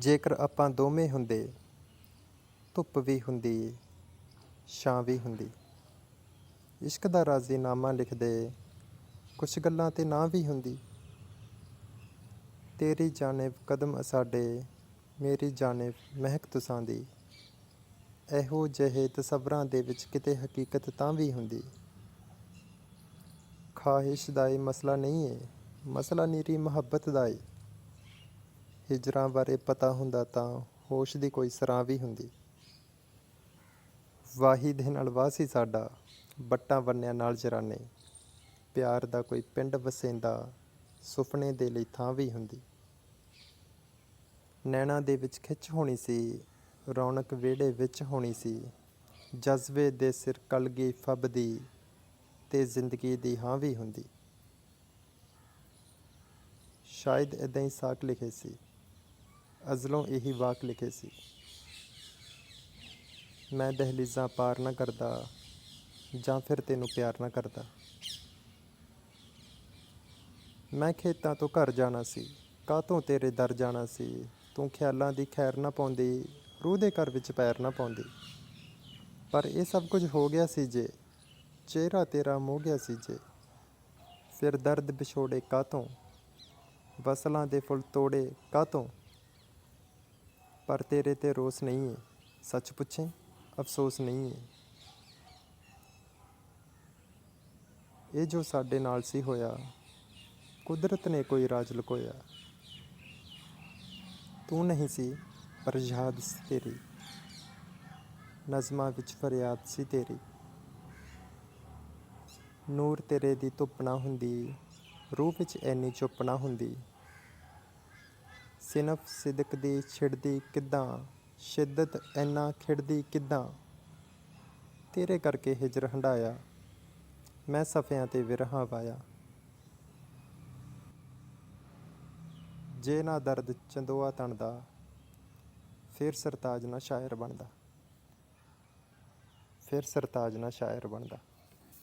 ਜੇਕਰ ਆਪਾਂ ਦੋਵੇਂ ਹੁੰਦੇ, ਧੁੱਪ ਵੀ ਹੁੰਦੀ, ਛਾਂ ਵੀ ਹੁੰਦੀ। ਇਸ਼ਕ ਦਾ ਰਾਜ਼ੀਨਾਮਾ ਲਿਖਦੇ, ਕੁਛ ਗੱਲਾਂ ਤੇ ਨਾ ਵੀ ਹੁੰਦੀ। ਤੇਰੀ ਜਾਣਿਬ ਕਦਮ ਸਾਡੇ ਮੇਰੀ ਜਾਣਿਬ ਮਹਿਕ ਤੁਸਾਂ ਦੀ। ਇਹੋ ਜਿਹੇ ਤਸਵਰਾਂ ਦੇ ਵਿੱਚ ਕਿਤੇ ਹਕੀਕਤ ਤਾਂ ਵੀ ਹੁੰਦੀ। ਖਾਹਿਸ਼ ਦਾ ਇਹ ਮਸਲਾ ਨਹੀਂ ਏ, ਮਸਲਾ ਨੀਰੀ ਮੁਹੱਬਤ ਦਾ ਏ। ਹਿਜਰਾਂ ਬਾਰੇ ਪਤਾ ਹੁੰਦਾ ਤਾਂ ਹੋਸ਼ ਦੀ ਕੋਈ ਸਰਾਂ ਵੀ ਹੁੰਦੀ। ਵਾਹੀ ਦੇ ਨਾਲ ਵਾਹ ਸੀ ਸਾਡਾ, ਬੱਟਾਂ ਬੰਨਿਆਂ ਨਾਲ ਜਰਾਨੇ। ਪਿਆਰ ਦਾ ਕੋਈ ਪਿੰਡ ਵਸੇਂਦਾ, ਸੁਪਨੇ ਦੇ ਲਈ ਥਾਂ ਵੀ ਹੁੰਦੀ। ਨੈਣਾ ਦੇ ਵਿੱਚ ਖਿੱਚ ਹੋਣੀ ਸੀ, ਰੌਣਕ ਵਿਹੜੇ ਵਿੱਚ ਹੋਣੀ ਸੀ। ਜਜ਼ਬੇ ਦੇ ਸਿਰ ਕਲਗੀ ਫੱਬਦੀ ਤੇ ਜ਼ਿੰਦਗੀ ਦੀ ਹਾਂ ਵੀ ਹੁੰਦੀ। ਸ਼ਾਇਦ ਇਦਾਂ ਹੀ ਸਾਕ ਲਿਖੇ ਸੀ। ਅਜ਼ਲੋਂ ਇਹੀ ਵਾਕ ਲਿਖੇ ਸੀ, ਮੈਂ ਦਹਲੀਜ਼ਾਂ ਪਾਰ ਨਾ ਕਰਦਾ ਜਾਂ ਫਿਰ ਤੈਨੂੰ ਪਿਆਰ ਨਾ ਕਰਦਾ। ਮੈਂ ਖੇਤਾਂ ਤੋਂ ਘਰ ਜਾਣਾ ਸੀ, ਕਾਹਤੋਂ ਤੇਰੇ ਦਰ ਜਾਣਾ ਸੀ? ਤੂੰ ਖਿਆਲਾਂ ਦੀ ਖੈਰ ਨਾ ਪਾਉਂਦੀ, ਰੂਹ ਦੇ ਘਰ ਵਿੱਚ ਪੈਰ ਨਾ ਪਾਉਂਦੀ। ਪਰ ਇਹ ਸਭ ਕੁਝ ਹੋ ਗਿਆ ਸੀ ਜੇ, ਚਿਹਰਾ ਤੇਰਾ ਮੋਹ ਗਿਆ ਸੀ ਜੇ। ਫਿਰ ਦਰਦ ਵਿਛੋੜੇ ਕਾਹਤੋਂ? ਵਸਲਾਂ ਦੇ ਫੁੱਲ ਤੋੜੇ ਕਾਹਤੋਂ? ਪਰ ਤੇਰੇ ਤੇ ਰੋਸ ਨਹੀਂ ਹੈ ਸੱਚ ਪੁੱਛੇ, ਅਫਸੋਸ ਨਹੀਂ ਹੈ ਇਹ ਜੋ ਸਾਡੇ ਨਾਲ ਸੀ ਹੋਇਆ, ਕੁਦਰਤ ਨੇ ਕੋਈ ਰਾਜ ਲੁਕੋਇਆ। ਤੂੰ ਨਹੀਂ ਸੀ, ਪਰ ਯਾਦ ਸੀ ਤੇਰੀ। ਨਜ਼ਮਾਂ ਵਿੱਚ ਫਰਿਆਦ ਸੀ ਤੇਰੀ। ਨੂਰ ਤੇਰੇ ਦੀ ਧੁੱਪ ਨਾ ਹੁੰਦੀ, ਰੂਹ ਵਿੱਚ ਐਨੀ ਚੁੱਪ ਨਾ ਹੁੰਦੀ। ਸਿਨਫ ਸਿਦਕ ਦੀ ਛਿੜਦੀ ਕਿੱਦਾਂ? ਸ਼ਿੱਦਤ ਐਨਾ ਖਿੜਦੀ ਕਿੱਦਾਂ? ਤੇਰੇ ਕਰਕੇ ਹਿਜਰ ਹੰਡਾਇਆ ਮੈਂ ਸਫਿਆਂ ਤੇ ਵਿਰਹਾ ਪਾਇਆ ਜੇ ਨਾ ਦਰਦ ਚੰਦੋਆ ਤਣਦਾ, ਫਿਰ ਸਰਤਾਜ ਨਾ ਸ਼ਾਇਰ ਬਣਦਾ। ਫਿਰ ਸਰਤਾਜ ਨਾ ਸ਼ਾਇਰ ਬਣਦਾ।